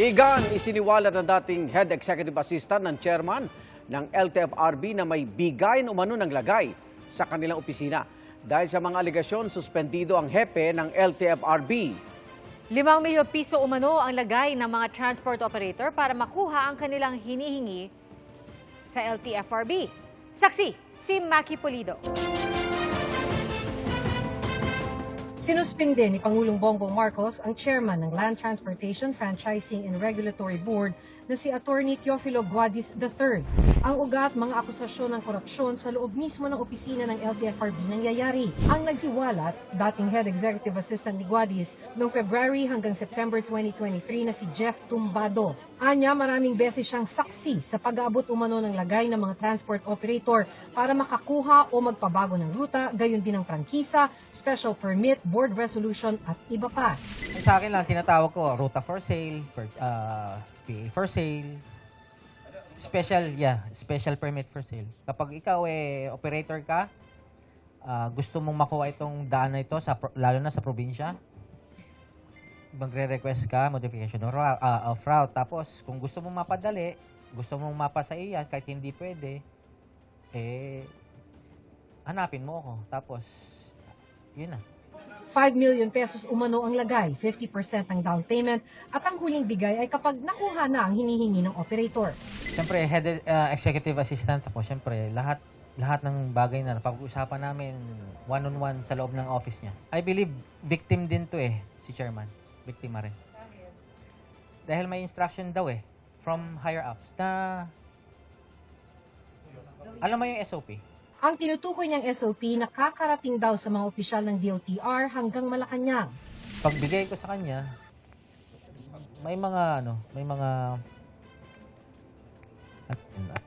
Igan, isiniwalat ng dating head executive assistant ng chairman ng LTFRB na may bigay na umano ng lagay sa kanilang opisina. Dahil sa mga aligasyon, suspendido ang hepe ng LTFRB. Limang milyon piso umano ang lagay ng mga transport operator para makuha ang kanilang hinihingi sa LTFRB. Saksi, si Maki Polido. Sinuspinde ni Pangulong Bongbong Marcos ang chairman ng Land Transportation, Franchising and Regulatory Board na si Attorney Teofilo Guadis III. Ang ugat mga akusasyon ng korupsyon sa loob mismo ng opisina ng LTFRB nangyayari. Ang nagsiwalat, dating head executive assistant ni Guadis noong February hanggang September 2023 na si Jeff Tumbado. Anya, maraming beses siyang saksi sa pag-aabot umano ng lagay ng mga transport operator para makakuha o magpabago ng ruta, gayon din ng prangkisa, special permit, board resolution at iba pa. Sa akin lang, tinatawag ko, ruta for sale, per, uh, PA for sale, special, yeah, special permit for sale. Kapag ikaw eh, operator ka, ah, gusto mong makuha itong daan na ito, sa, lalo na sa probinsya, magre-request ka, modification of ah, of route. Tapos, kung gusto mong mapadali, gusto mong mapa sa iyan, kahit hindi pwede, eh, hanapin mo ako. Tapos, yun na. 5 million pesos umano ang lagay, 50% ang down payment, at ang huling bigay ay kapag nakuha na ang hinihingi ng operator. Siyempre, head uh, executive assistant ako. Siyempre, lahat lahat ng bagay na napag-usapan namin one-on-one sa loob ng office niya. I believe victim din to eh, si chairman. Biktima rin. Dahil may instruction daw eh, from higher ups na alam mo yung SOP. Ang tinutukoy niyang SOP nakakarating daw sa mga opisyal ng DOTR hanggang Malacanang. Pagbigay ko sa kanya, may mga ano, may mga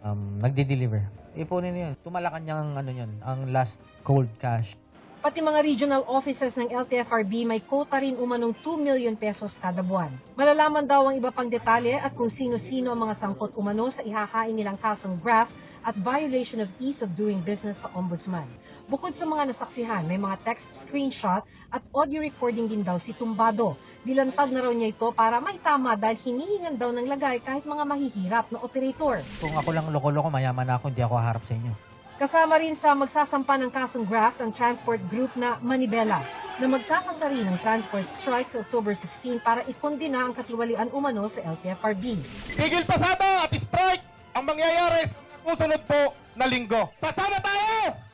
um, nagde-deliver. Ipunin niyo yun. Tumalakan niya ang ano yun, ang last cold cash. Pati mga regional offices ng LTFRB may quota rin umanong 2 million pesos kada buwan. Malalaman daw ang iba pang detalye at kung sino-sino ang mga sangkot umano sa ihahain nilang kasong graft at violation of ease of doing business sa ombudsman. Bukod sa mga nasaksihan, may mga text screenshot at audio recording din daw si Tumbado. Dilantad na raw niya ito para may tama dahil hinihingan daw ng lagay kahit mga mahihirap na operator. Kung ako lang loko-loko, mayaman ako, hindi ako harap sa inyo. Kasama rin sa magsasampa ng kasong graft ang transport group na Manibela na magkakasari ng transport strike sa October 16 para ikondina ang katiwalian umano sa LTFRB. Tigil pasada at strike ang mangyayari sa susunod po na linggo. Sasama tayo!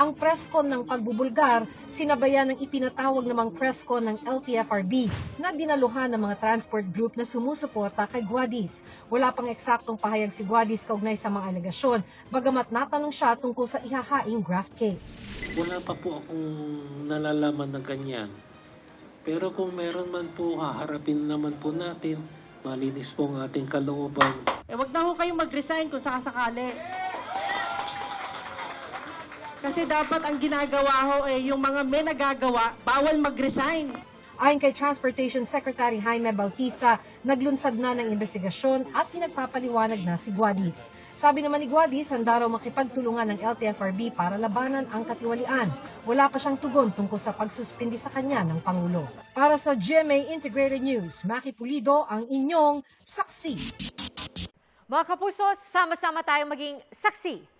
Ang presscon ng pagbubulgar, sinabayan ng ipinatawag namang presscon ng LTFRB na dinaluhan ng mga transport group na sumusuporta kay Guadis. Wala pang eksaktong pahayag si Guadis kaugnay sa mga alegasyon, bagamat natanong siya tungkol sa ihahaing graft case. Wala pa po akong nalalaman ng ganyan. Pero kung meron man po, haharapin naman po natin. Malinis po ang ating kalooban. Eh, wag na ho kayong mag-resign kung sakasakali. Kasi dapat ang ginagawa ho, eh, yung mga may nagagawa, bawal mag-resign. Ayon kay Transportation Secretary Jaime Bautista, naglunsad na ng investigasyon at pinagpapaliwanag na si Guadis. Sabi naman ni Guadis, handa raw makipagtulungan ng LTFRB para labanan ang katiwalian. Wala pa siyang tugon tungkol sa pagsuspindi sa kanya ng Pangulo. Para sa GMA Integrated News, Maki Pulido ang inyong saksi. Mga kapuso, sama-sama tayong maging saksi.